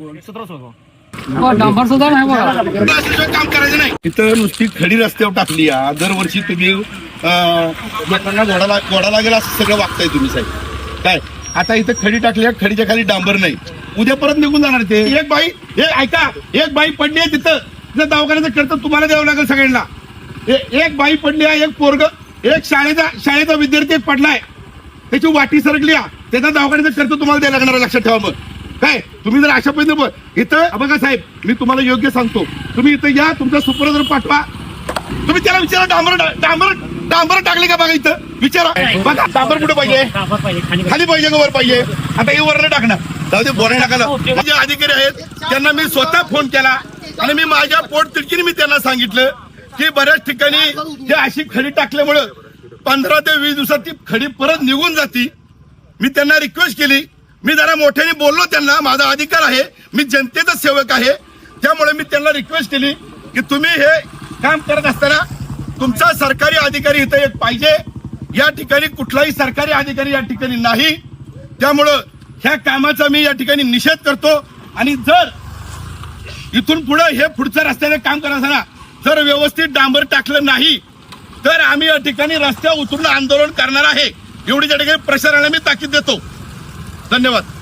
सतरा सोळा डांबर सुद्धा नाही बघा. असल्याशिवाय काम करायचं नाही इथं नुसती खडी रस्त्यावर टाकली दरवर्षी तुम्ही अं, लोकांना घोडा लाग- घोडा लागेल असं सगळं वागताय तुम्ही साहेब. काय? आता इथं खडी टाकली आहे खडीच्या खाली डांबर नाही. उद्या परत निघून जाणार ते. एक बाई हे ऐका एक बाई पडली आहे तिथं. तिथं दवाखान्याचं खर्च तुम्हाला द्यावं लागेल सगळ्यांना. ए- एक बाई पडली आहे एक पोरग. एक शाळेचा शाळेचा विद्यार्थी एक पडलाय. त्याची वाटी सरकली त्याचा दवाखान्याचा खर्च तुम्हाला द्यायला लागणार आहे, लक्षात ठेवा मग. काय तुम्ही जर अशा पद्धतीने इथं बघा साहेब मी तुम्हाला योग्य सांगतो. तुम्ही इथं या तुमचा सुपरवायझर पाठवा. तुम्ही त्याला विचारा डांबर डांबर डांबर टाकले का बघा इथं? विचारा. बघा डांबर कुठे पाहिजे? खाली पाहिजे. का वर पाहिजे? आता हे वरनं टाकणार जाऊ दे बोरा टाकायला. जे अधिकारी आहेत त्यांना मी स्वतः फोन केला. आणि मी माझ्या पोट तिडकीने मी त्यांना सांगितलं की बऱ्याच ठिकाणी हे अशी खडी टाकल्यामुळं पंधरा ते वीस दिवसात ती खडी परत निघून जाती. मी त्यांना रिक्वेस्ट केली. मी जरा मोठ्याने बोललो त्यांना माझा अधिकार आहे. मी जनतेचा सेवक आहे. त्यामुळे मी त्यांना रिक्वेस्ट केली की तुम्ही हे काम करत असताना तुमचा सरकारी अधिकारी इथं एक पाहिजे. या ठिकाणी कुठलाही सरकारी अधिकारी या ठिकाणी नाही. त्यामुळं ह्या कामाचा मी या ठिकाणी निषेध करतो. आणि जर इथून पुढे हे पुढचं रस्त्याने काम करत असताना जर व्यवस्थित डांबर टाकलं नाही तर आम्ही या ठिकाणी रस्त्यावर उतरून आंदोलन करणार आहे. एवढी त्या ठिकाणी प्रशासनाला मी ताकीद देतो. धन्यवाद.